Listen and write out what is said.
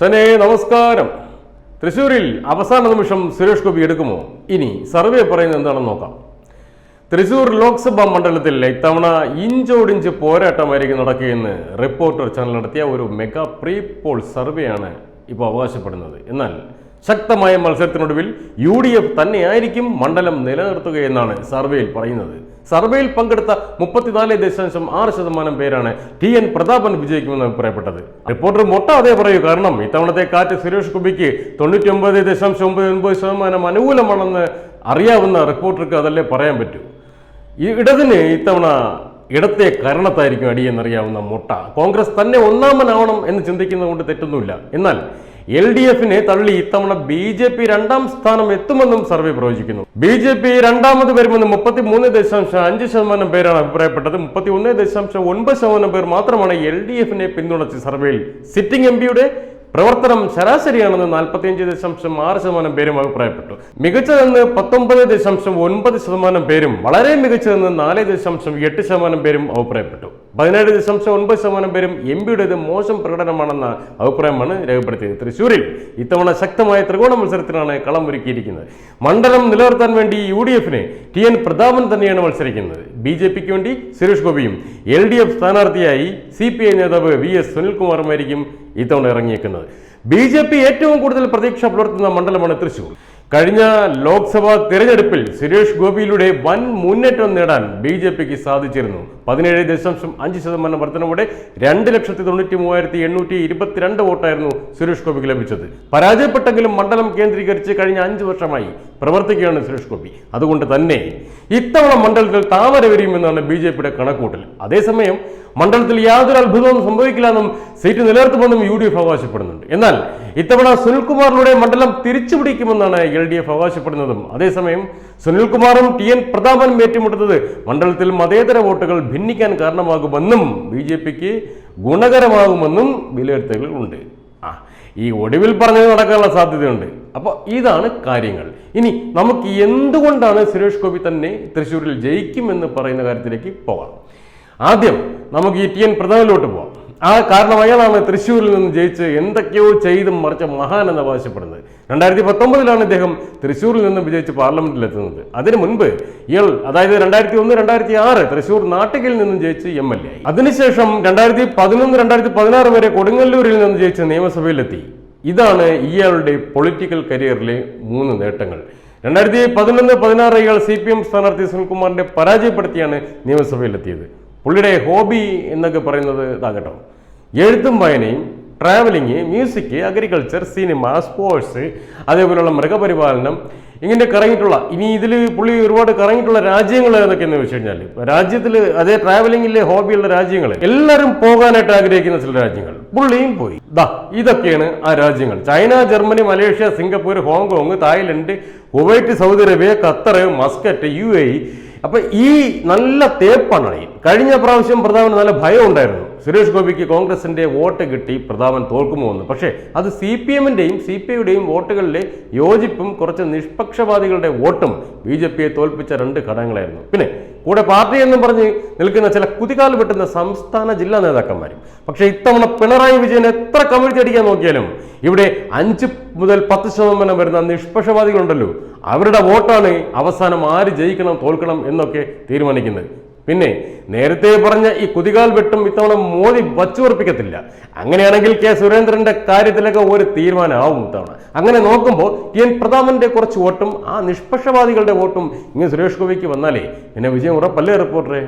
Sanae നമസ്കാരം. തൃശ്ശൂരിൽ അവസാന നിമിഷം സുരേഷ് ഗോപി എടുക്കുമോ? ഇനി സർവേ പറയുന്നത് എന്താണെന്ന് നോക്കാം. തൃശൂർ ലോക്സഭാ മണ്ഡലത്തിൽ ഇത്തവണ ഇഞ്ചോടിഞ്ച് പോരാട്ടമായിരിക്കും നടക്കുകയെന്ന് റിപ്പോർട്ടർ ചാനൽ നടത്തിയ ഒരു മെഗാ പ്രീ പോൾ സർവേയാണ് ഇപ്പോൾ അവകാശപ്പെടുന്നത്. എന്നാൽ ശക്തമായ മത്സരത്തിനൊടുവിൽ യു ഡി എഫ് തന്നെയായിരിക്കും മണ്ഡലം നിലനിർത്തുകയെന്നാണ് സർവേയിൽ പറയുന്നത്. സർവേയിൽ പങ്കെടുത്ത മുപ്പത്തിനാല് ദശാംശം ആറ് ശതമാനം പേരാണ് ടി എൻ പ്രതാപൻ വിജയിക്കുമെന്ന് അഭിപ്രായപ്പെട്ടത്. റിപ്പോർട്ടർ മൊട്ട അതേ പറയൂ കാരണം ഇത്തവണത്തെ കാറ്റ് സുരേഷ് ഗോപിക്ക് തൊണ്ണൂറ്റി ഒമ്പത് ദശാംശം ഒമ്പത് ഒൻപത് ശതമാനം അനുകൂലമാണെന്ന് അറിയാവുന്ന റിപ്പോർട്ടർക്ക് അതല്ലേ പറയാൻ പറ്റൂ? ഈ ഇടതിന് ഇത്തവണ ഇടത്തെ കരണത്തായിരിക്കും അടിയെന്നറിയാവുന്ന മുട്ട. കോൺഗ്രസ് തന്നെ ഒന്നാമനാവണം എന്ന് ചിന്തിക്കുന്നത് കൊണ്ട് തെറ്റൊന്നുമില്ല. എന്നാൽ എൽ ഡി എഫിനെ തള്ളി ഇത്തവണ ബി ജെ പി രണ്ടാം സ്ഥാനം എത്തുമെന്നും സർവേ പ്രവചിക്കുന്നു. ബി ജെ പി രണ്ടാമത് വരുമെന്ന് മുപ്പത്തി മൂന്ന് ദശാംശം അഞ്ച് ശതമാനം പേരാണ് അഭിപ്രായപ്പെട്ടത്. മുപ്പത്തി ഒന്ന് ദശാംശം ഒൻപത് ശതമാനം പേർ മാത്രമാണ് എൽ ഡി എഫിനെ പിന്തുണച്ച് സർവേയിൽ. സിറ്റിംഗ് എം പിയുടെ പ്രവർത്തനം ശരാശരിയാണെന്ന് നാൽപ്പത്തിയഞ്ച് ദശാംശം ആറ് ശതമാനം പേരും അഭിപ്രായപ്പെട്ടു. മികച്ചതെന്ന് പത്തൊമ്പത് ദശാംശം ഒൻപത് ശതമാനം പേരും വളരെ മികച്ചതെന്ന് നാല് ദശാംശം എട്ട് ശതമാനം പേരും അഭിപ്രായപ്പെട്ടു. പതിനേഴ് ദശാംശം ഒൻപത് ശതമാനം പേരും എം പിയുടേത് മോശം പ്രകടനമാണെന്ന അഭിപ്രായമാണ് രേഖപ്പെടുത്തിയത്. തൃശൂരിൽ ഇത്തവണ ശക്തമായ ത്രികോണ മത്സരത്തിനാണ് കളം ഒരുക്കിയിരിക്കുന്നത്. മണ്ഡലം നിലനിർത്താൻ വേണ്ടി യു ഡി എഫിന് ടി എൻ പ്രതാപൻ തന്നെയാണ് മത്സരിക്കുന്നത്. ബി ജെ പിക്ക് വേണ്ടി സുരേഷ് ഗോപിയും എൽ ഡി എഫ് സ്ഥാനാർത്ഥിയായി സി പി ഐ നേതാവ് വി എസ് സുനിൽകുമാറുമായിരിക്കും ഇത്തവണ ഇറങ്ങിയേക്കുന്നത്. ബി ജെ പി ഏറ്റവും കൂടുതൽ പ്രതീക്ഷ പുലർത്തുന്ന മണ്ഡലമാണ് തൃശൂർ കഴിഞ്ഞ ലോക്സഭാ തിരഞ്ഞെടുപ്പിൽ സുരേഷ് ഗോപിയിലൂടെ വൻ മുന്നേറ്റം നേടാൻ ബി ജെ പിക്ക് സാധിച്ചിരുന്നു. പതിനേഴ് ദശാംശം അഞ്ച് ശതമാനം വർധനവോടെ രണ്ട് ലക്ഷത്തി തൊണ്ണൂറ്റി മൂവായിരത്തി എണ്ണൂറ്റി ഇരുപത്തിരണ്ട് വോട്ടായിരുന്നു സുരേഷ് ഗോപിക്ക് ലഭിച്ചത്. പരാജയപ്പെട്ടെങ്കിലും മണ്ഡലം കേന്ദ്രീകരിച്ച് കഴിഞ്ഞ അഞ്ച് വർഷമായി പ്രവർത്തിക്കുകയാണ് സുരേഷ് ഗോപി. അതുകൊണ്ട് തന്നെ ഇത്തവണ മണ്ഡലത്തിൽ താമര വരിയുമെന്നാണ് ബി ജെ പിയുടെ കണക്കൂട്ടൽ. അതേസമയം മണ്ഡലത്തിൽ യാതൊരു അത്ഭുതവും സംഭവിക്കില്ലെന്നും സീറ്റ് നിലനിർത്തുമെന്നും യു ഡി എഫ് അവകാശപ്പെടുന്നുണ്ട്. എന്നാൽ ഇത്തവണ സുനിൽകുമാറിലൂടെ മണ്ഡലം തിരിച്ചുപിടിക്കുമെന്നാണ് എൽ ഡി എഫ് അവകാശപ്പെടുന്നതും. അതേസമയം സുനിൽകുമാറും ടി എൻ പ്രതാപനും ഏറ്റുമുട്ടുന്നത് മണ്ഡലത്തിൽ മതേതര വോട്ടുകൾ ഭിന്നിക്കാൻ കാരണമാകുമെന്നും ബി ജെ പിക്ക് ഗുണകരമാകുമെന്നും വിലയിരുത്തലുകളുണ്ട് ആ ഈ ഒടുവിൽ പറഞ്ഞത് നടക്കാനുള്ള സാധ്യതയുണ്ട്. അപ്പോൾ ഇതാണ് കാര്യങ്ങൾ. ഇനി നമുക്ക് എന്തുകൊണ്ടാണ് സുരേഷ് ഗോപി തന്നെ തൃശ്ശൂരിൽ ജയിക്കുമെന്ന് പറയുന്ന കാര്യത്തിലേക്ക് പോകാം ആദ്യം നമുക്ക് ഈ ടി എൻ പ്രധാനിലോട്ട് പോവാം. ആ കാരണം അയാളാണ് തൃശ്ശൂരിൽ നിന്ന് ജയിച്ച് എന്തൊക്കെയോ ചെയ്തും മറിച്ച മഹാൻ എന്ന് അവകാശപ്പെടുന്നത്. രണ്ടായിരത്തി പത്തൊമ്പതിലാണ് ഇദ്ദേഹം തൃശ്ശൂരിൽ നിന്ന് വിജയിച്ച് പാർലമെന്റിൽ എത്തുന്നത്. അതിനു മുൻപ് ഇയാൾ അതായത് രണ്ടായിരത്തി ഒന്ന് രണ്ടായിരത്തി ആറ് തൃശ്ശൂർ നാട്ടികയിൽ നിന്നും ജയിച്ച് എം എൽ എ ആയി. അതിനുശേഷം രണ്ടായിരത്തി പതിനൊന്ന് രണ്ടായിരത്തി പതിനാറ് വരെ കൊടുങ്ങല്ലൂരിൽ നിന്ന് ജയിച്ച് നിയമസഭയിലെത്തി. ഇതാണ് ഇയാളുടെ പൊളിറ്റിക്കൽ കരിയറിലെ മൂന്ന് നേട്ടങ്ങൾ. രണ്ടായിരത്തി പതിനൊന്ന് പതിനാറ് ഇയാൾ സി പി എം സ്ഥാനാർത്ഥി സുനിൽകുമാറിനെ പരാജയപ്പെടുത്തിയാണ് നിയമസഭയിലെത്തിയത്. പുള്ളിയുടെ ഹോബി എന്നൊക്കെ പറയുന്നത് ഇതാകട്ടോ. എഴുത്തും വായനയും travelling music agriculture cinema sports അതേപോലെയുള്ള മൃഗപരിപാലനം ഇങ്ങനെ കറങ്ങിയിട്ടുള്ള ഇനി ഇതിൽ പുള്ളി ഒരുപാട് കറങ്ങിയിട്ടുള്ള രാജ്യങ്ങൾ ഏതൊക്കെ എന്ന് വെച്ച് കഴിഞ്ഞാൽ രാജ്യത്തിൽ അതേ ട്രാവലിംഗിലെ ഹോബിയുള്ള രാജ്യങ്ങൾ എല്ലാവരും പോകാനായിട്ട് ആഗ്രഹിക്കുന്ന ചില രാജ്യങ്ങൾ പുള്ളിയും പോയി. ദാ ഇതൊക്കെയാണ് ആ രാജ്യങ്ങൾ. China Germany Malaysia Singapore Hong Kong Thailand Kuwait Saudi Arabia Qatar Muscat U A അപ്പൊ ഈ നല്ല തേപ്പാണ് കഴിഞ്ഞ പ്രാവശ്യം പ്രധാനമന്ത്രി നല്ല ഭയം ഉണ്ടായിരുന്നു. സുരേഷ് ഗോപിക്ക് കോൺഗ്രസിന്റെ വോട്ട് കിട്ടി പ്രതാപൻ തോൽക്കുമോ എന്ന്. പക്ഷേ അത് സി പി എമ്മിന്റെയും സി പി ഐയുടെയും വോട്ടുകളിലെ യോജിപ്പും കുറച്ച് നിഷ്പക്ഷവാദികളുടെ വോട്ടും ബി ജെ പിയെ തോൽപ്പിച്ച രണ്ട് ഘടകങ്ങളായിരുന്നു. പിന്നെ കൂടെ പാർട്ടി എന്നും പറഞ്ഞ് നിൽക്കുന്ന ചില കുതികാൽ വെട്ടുന്ന സംസ്ഥാന ജില്ലാ നേതാക്കന്മാരും. പക്ഷെ ഇത്തവണ പിണറായി വിജയൻ എത്ര കമിഴ്ത്തിയടിക്കാൻ നോക്കിയാലും ഇവിടെ അഞ്ച് മുതൽ പത്ത് ശതമാനം വരുന്ന നിഷ്പക്ഷവാദികളുണ്ടല്ലോ. അവരുടെ വോട്ടാണ് അവസാനം ആര് ജയിക്കണം തോൽക്കണം എന്നൊക്കെ തീരുമാനിക്കുന്നത്. പിന്നെ നേരത്തെ പറഞ്ഞ ഈ കുതികാൽ വെട്ടും ഇത്തവണ മോദി വച്ചുറപ്പിക്കത്തില്ല. അങ്ങനെയാണെങ്കിൽ കെ സുരേന്ദ്രന്റെ കാര്യത്തിലൊക്കെ ഒരു തീരുമാനമാവും ഇത്തവണ. അങ്ങനെ നോക്കുമ്പോൾ ടി എൻ പ്രതാപന്റെ കുറച്ച് വോട്ടും ആ നിഷ്പക്ഷവാദികളുടെ വോട്ടും ഇങ്ങനെ സുരേഷ് ഗോപിക്ക് വന്നാലേ. പിന്നെ വിജയം ഉറപ്പല്ലേ റിപ്പോർട്ടറെ?